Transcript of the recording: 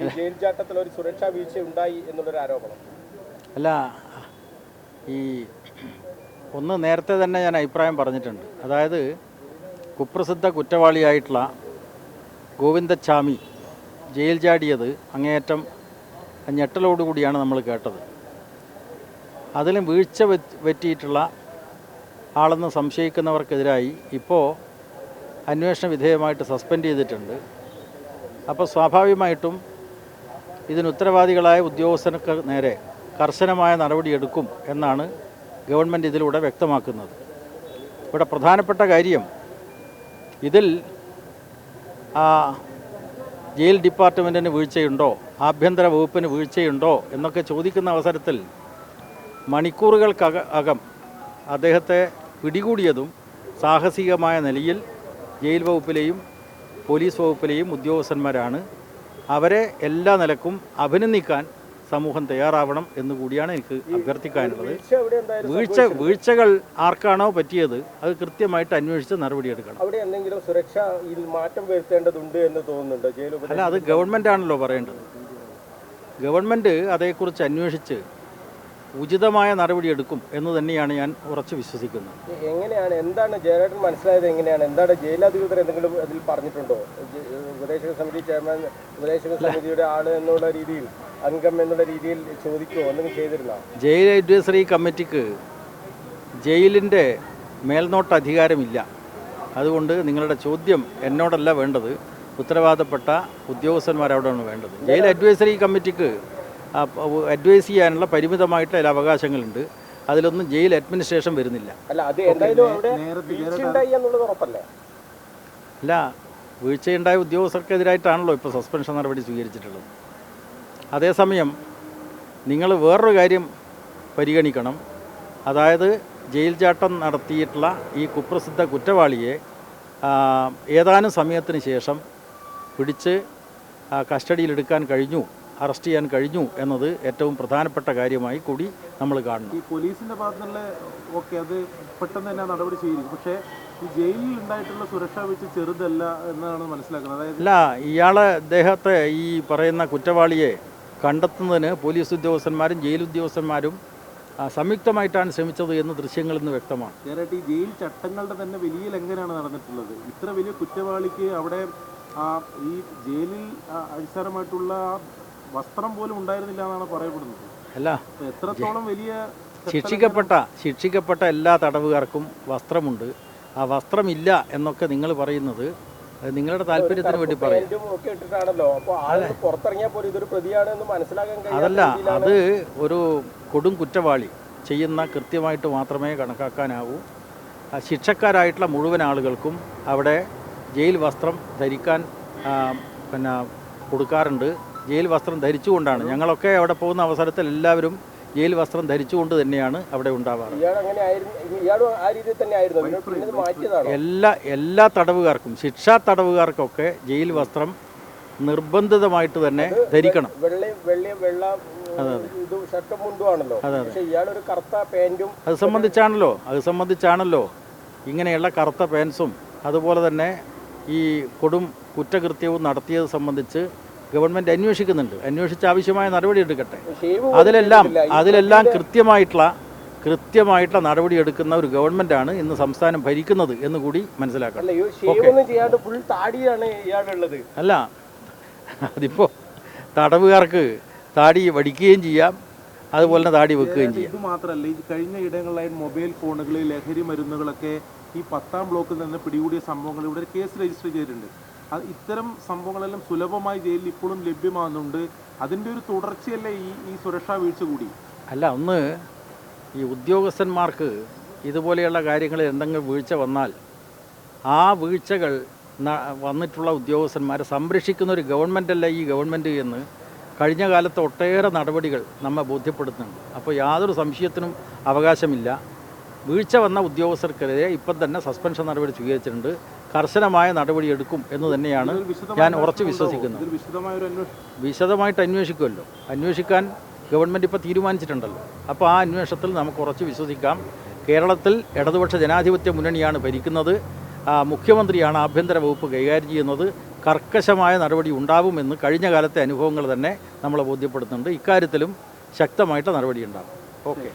ഈ ജയിൽ ഒരു സുരക്ഷാ വീഴ്ച ഉണ്ടായി എന്നുള്ളൊരു ആരോപണം. അല്ല ഈ ഒന്ന് നേരത്തെ തന്നെ ഞാൻ അഭിപ്രായം പറഞ്ഞിട്ടുണ്ട്. അതായത് കുപ്രസിദ്ധ കുറ്റവാളിയായിട്ടുള്ള ഗോവിന്ദച്ചാമി ജയിൽ ചാടിയത് അങ്ങേയറ്റം ഞെട്ടലോടുകൂടിയാണ് നമ്മൾ കേട്ടത്. അതിലും വീഴ്ച പറ്റിയിട്ടുള്ള ആളെന്ന് സംശയിക്കുന്നവർക്കെതിരായി ഇപ്പോൾ അന്വേഷണ വിധേയമായിട്ട് സസ്പെൻഡ് ചെയ്തിട്ടുണ്ട്. അപ്പോൾ സ്വാഭാവികമായിട്ടും ഇതിന് ഉത്തരവാദികളായ ഉദ്യോഗസ്ഥർക്ക് നേരെ കർശനമായ നടപടിയെടുക്കും എന്നാണ് ഗവൺമെന്റ് ഇതിലൂടെ വ്യക്തമാക്കുന്നത്. ഇവിടെ പ്രധാനപ്പെട്ട കാര്യം ഇതിൽ ജയിൽ ഡിപ്പാർട്ട്മെന്റിന് വീഴ്ചയുണ്ടോ? ആഭ്യന്തര വകുപ്പിന് വീഴ്ചയുണ്ടോ? എന്നൊക്കെ ചോദിക്കുന്ന അവസരത്തിൽ മണിക്കൂറുകൾക്കക അകം അദ്ദേഹത്തെ പിടികൂടിയതും സാഹസികമായ നിലയിൽ ജയിൽ വകുപ്പിലെയും പോലീസ് വകുപ്പിലെയും ഉദ്യോഗസ്ഥന്മാരാണ് അവരെ എല്ലാ നിലക്കും അഭിനന്ദിക്കാൻ സമൂഹം തയ്യാറാവണം എന്ന് കൂടിയാണ് എനിക്ക് അഭ്യർത്ഥിക്കാനുള്ളത്. വീഴ്ച വീഴ്ച വീഴ്ചകൾ ആർക്കാണോ പറ്റിയത് അത് കൃത്യമായിട്ട് അന്വേഷിച്ച് നടപടിയെടുക്കണം അവിടെ എന്തെങ്കിലും സുരക്ഷ മാറ്റം വരുത്തേണ്ടതുണ്ട് എന്ന് തോന്നുന്നുണ്ടോ? അല്ല അത് ഗവൺമെന്റ് ആണല്ലോ പറയേണ്ടത്. ഗവൺമെന്റ് അതേക്കുറിച്ച് അന്വേഷിച്ച് ഉചിതമായ നടപടി എടുക്കും എന്ന് തന്നെയാണ് ഞാൻ ഉറച്ചു വിശ്വസിക്കുന്നത്. എങ്ങനെയാണ്? എന്താണ് ജയരാജൻ മനസ്സിലായത് എങ്ങനെയാണ്? എന്താണ് ജയിലധികൃതർ എന്തെങ്കിലും അതിൽ പറഞ്ഞിട്ടുണ്ടോ? ഉപദേശക സമിതി ചെയർമാൻ ഉപദേശക സമിതിയുടെ ആൾ എന്നുള്ള രീതിയിൽ അംഗം എന്നുള്ള രീതിയിൽ ചോദിക്കുമോ എന്തെങ്കിലും ചെയ്തിരുന്നോ? ജയിൽ അഡ്വൈസറി കമ്മിറ്റിക്ക് ജയിലിന്റെ മേൽനോട്ട അധികാരമില്ല. അതുകൊണ്ട് നിങ്ങളുടെ ചോദ്യം എന്നോടല്ല വേണ്ടത്. ഉത്തരവാദപ്പെട്ട ഉദ്യോഗസ്ഥന്മാരവിടെയാണ് വേണ്ടത്. ജയിൽ അഡ്വൈസറി കമ്മിറ്റിക്ക് അഡ്വൈസ് ചെയ്യാനുള്ള പരിമിതമായിട്ട് ചില അവകാശങ്ങളുണ്ട്. അതിലൊന്നും ജയിൽ അഡ്മിനിസ്ട്രേഷൻ വരുന്നില്ല. അല്ല വീഴ്ചയുണ്ടായ ഉദ്യോഗസ്ഥർക്കെതിരായിട്ടാണല്ലോ ഇപ്പോൾ സസ്പെൻഷൻ നടപടി സ്വീകരിച്ചിട്ടുള്ളത്. അതേസമയം നിങ്ങൾ വേറൊരു കാര്യം പരിഗണിക്കണം. അതായത് ജയിൽ ചാട്ടം നടത്തിയിട്ടുള്ള ഈ കുപ്രസിദ്ധ കുറ്റവാളിയെ ഏതാനും സമയത്തിന് ശേഷം പിടിച്ച് കസ്റ്റഡിയിൽ കസ്റ്റഡിയിലെടുക്കാൻ കഴിഞ്ഞു. അറസ്റ്റ് ചെയ്യാൻ കഴിഞ്ഞു എന്നത് ഏറ്റവും പ്രധാനപ്പെട്ട കാര്യമായി കൂടി നമ്മൾ കാണണം. ഈ പോലീസിന്റെ ഭാഗത്തുള്ള ഓക്കെ അത് പെട്ടെന്ന് തന്നെ നടപടി ചെയ്യും പക്ഷേ ഈ ജയിലിൽ ഉണ്ടായിട്ടുള്ള സുരക്ഷ വെച്ച് ചെറുതല്ല എന്നാണ് മനസ്സിലാക്കുന്നത്. അതായത് അല്ല ഇയാളെ അദ്ദേഹത്തെ ഈ പറയുന്ന കുറ്റവാളിയെ കണ്ടെത്തുന്നതിന് പോലീസ് ഉദ്യോഗസ്ഥന്മാരും ജയിൽ ഉദ്യോഗസ്ഥന്മാരും സംയുക്തമായിട്ടാണ് ശ്രമിച്ചത് എന്ന് ദൃശ്യങ്ങളിൽ നിന്ന് വ്യക്തമാണ്. ഈ ജയിൽ ചട്ടങ്ങളുടെ തന്നെ വലിയ ലംഘനമാണ് നടന്നിട്ടുള്ളത്. ഇത്ര വലിയ കുറ്റവാളിക്ക് അവിടെ ഈ ജയിലിൽ അടിസ്ഥാനമായിട്ടുള്ള വസ്ത്രം പോലും ഉണ്ടായിരുന്നില്ല എന്നാണ് പറയപ്പെടുന്നത്. അല്ല എത്രത്തോളം വലിയ ശിക്ഷിക്കപ്പെട്ട ശിക്ഷിക്കപ്പെട്ട എല്ലാ തടവുകാർക്കും വസ്ത്രമുണ്ട്. ആ വസ്ത്രമില്ല എന്നൊക്കെ നിങ്ങൾ പറയുന്നത് നിങ്ങളുടെ താല്പര്യത്തിന് വേണ്ടി പറയും. അതല്ല അത് ഒരു കൊടും കുറ്റവാളി ചെയ്യുന്ന കൃത്യമായിട്ട് മാത്രമേ കണക്കാക്കാനാവൂ. ശിക്ഷക്കാരായിട്ടുള്ള മുഴുവൻ ആളുകൾക്കും അവിടെ ജയിൽ വസ്ത്രം ധരിക്കാൻ പിന്നെ കൊടുക്കാറുണ്ട്. ജയിൽ വസ്ത്രം ധരിച്ചുകൊണ്ടാണ്. ഞങ്ങളൊക്കെ അവിടെ പോകുന്ന അവസരത്തിൽ എല്ലാവരും ജയിൽ വസ്ത്രം ധരിച്ചുകൊണ്ട് തന്നെയാണ് അവിടെ ഉണ്ടാവാറ്. ഇയാൾ അങ്ങനെ ആയിരുന്നു ഇയാളും ആ രീതിയിൽ തന്നെ ആയിരുന്നു. പിന്നെ പിന്നെ ഇത് മാറ്റിയതാണോ? എല്ലാ എല്ലാ തടവുകാർക്കും ശിക്ഷാ തടവുകാർക്കൊക്കെ ജയിൽ വസ്ത്രം നിർബന്ധിതമായിട്ട് തന്നെ ധരിക്കണം. അത് സംബന്ധിച്ചാണല്ലോ അത് സംബന്ധിച്ചാണല്ലോ. ഇങ്ങനെയുള്ള കറുത്ത പാൻസും അതുപോലെ തന്നെ ഈ കൊടും കുറ്റകൃത്യവും നടത്തിയത് സംബന്ധിച്ച് ഗവൺമെന്റ് അന്വേഷിക്കുന്നുണ്ട്. അന്വേഷിച്ച് ആവശ്യമായ നടപടി എടുക്കട്ടെ. അതിലെല്ലാം അതിലെല്ലാം കൃത്യമായിട്ടുള്ള കൃത്യമായിട്ടുള്ള നടപടി എടുക്കുന്ന ഒരു ഗവൺമെന്റാണ് ഇന്ന് സംസ്ഥാനം ഭരിക്കുന്നത് എന്ന് കൂടി മനസ്സിലാക്കണം. അല്ല അതിപ്പോൾ തടവുകാർക്ക് താടി വടിക്കുകയും ചെയ്യാം അതുപോലെ തന്നെ താടി വെക്കുകയും ചെയ്യാം. ഇത് മാത്രമല്ല ഈ കഴിഞ്ഞ ഇടങ്ങളിലായി മൊബൈൽ ഫോണുകളിൽ ലഹരി മരുന്നുകളൊക്കെ ഈ പത്താം ബ്ലോക്കിൽ നിന്ന് പിടികൂടിയ സംഭവങ്ങൾ ഇവിടെ കേസ് രജിസ്റ്റർ ചെയ്തിട്ടുണ്ട്. ഇത്തരം സംഭവങ്ങളെല്ലാം സുലഭമായി ജയിലിൽ ഇപ്പോഴും ലഭ്യമാകുന്നുണ്ട്. അതിന്റെ ഒരു തുടർച്ചയല്ലേ ഈ ഈ സുരക്ഷാ വീഴ്ച കൂടി? അല്ല ഒന്ന് ഈ ഉദ്യോഗസ്ഥന്മാർക്ക് ഇതുപോലെയുള്ള കാര്യങ്ങളിൽ എന്തെങ്കിലും വീഴ്ച വന്നാൽ ആ വീഴ്ചകൾ വന്നിട്ടുള്ള ഉദ്യോഗസ്ഥന്മാരെ സംരക്ഷിക്കുന്ന ഒരു ഗവൺമെന്റല്ല ഈ ഗവൺമെന്റ് എന്ന് കഴിഞ്ഞ കാലത്ത് ഒട്ടേറെ നടപടികൾ നമ്മെ ബോധ്യപ്പെടുത്തുന്നുണ്ട്. അപ്പോൾ യാതൊരു സംശയത്തിനും അവകാശമില്ല. വീഴ്ച വന്ന ഉദ്യോഗസ്ഥർക്കെതിരെ ഇപ്പം തന്നെ സസ്പെൻഷൻ നടപടി സ്വീകരിച്ചിട്ടുണ്ട്. കർശനമായ നടപടി എടുക്കും എന്ന് തന്നെയാണ് ഞാൻ ഉറച്ചു വിശ്വസിക്കുന്നത്. വിശദമായിട്ട് അന്വേഷിക്കുമല്ലോ. അന്വേഷിക്കാൻ ഗവൺമെന്റ് ഇപ്പോൾ തീരുമാനിച്ചിട്ടുണ്ടല്ലോ. അപ്പോൾ ആ അന്വേഷണത്തിൽ നമുക്ക് ഉറച്ച് വിശ്വസിക്കാം. കേരളത്തിൽ ഇടതുപക്ഷ ജനാധിപത്യ മുന്നണിയാണ് ഭരിക്കുന്നത്. മുഖ്യമന്ത്രിയാണ് ആഭ്യന്തര വകുപ്പ് കൈകാര്യം ചെയ്യുന്നത്. കർക്കശമായ നടപടി ഉണ്ടാവുമെന്ന് കഴിഞ്ഞ കാലത്തെ അനുഭവങ്ങൾ തന്നെ നമ്മളെ ബോധ്യപ്പെടുത്തുന്നുണ്ട്. ഇക്കാര്യത്തിലും ശക്തമായിട്ട് നടപടി ഉണ്ടാകും. ഓക്കെ.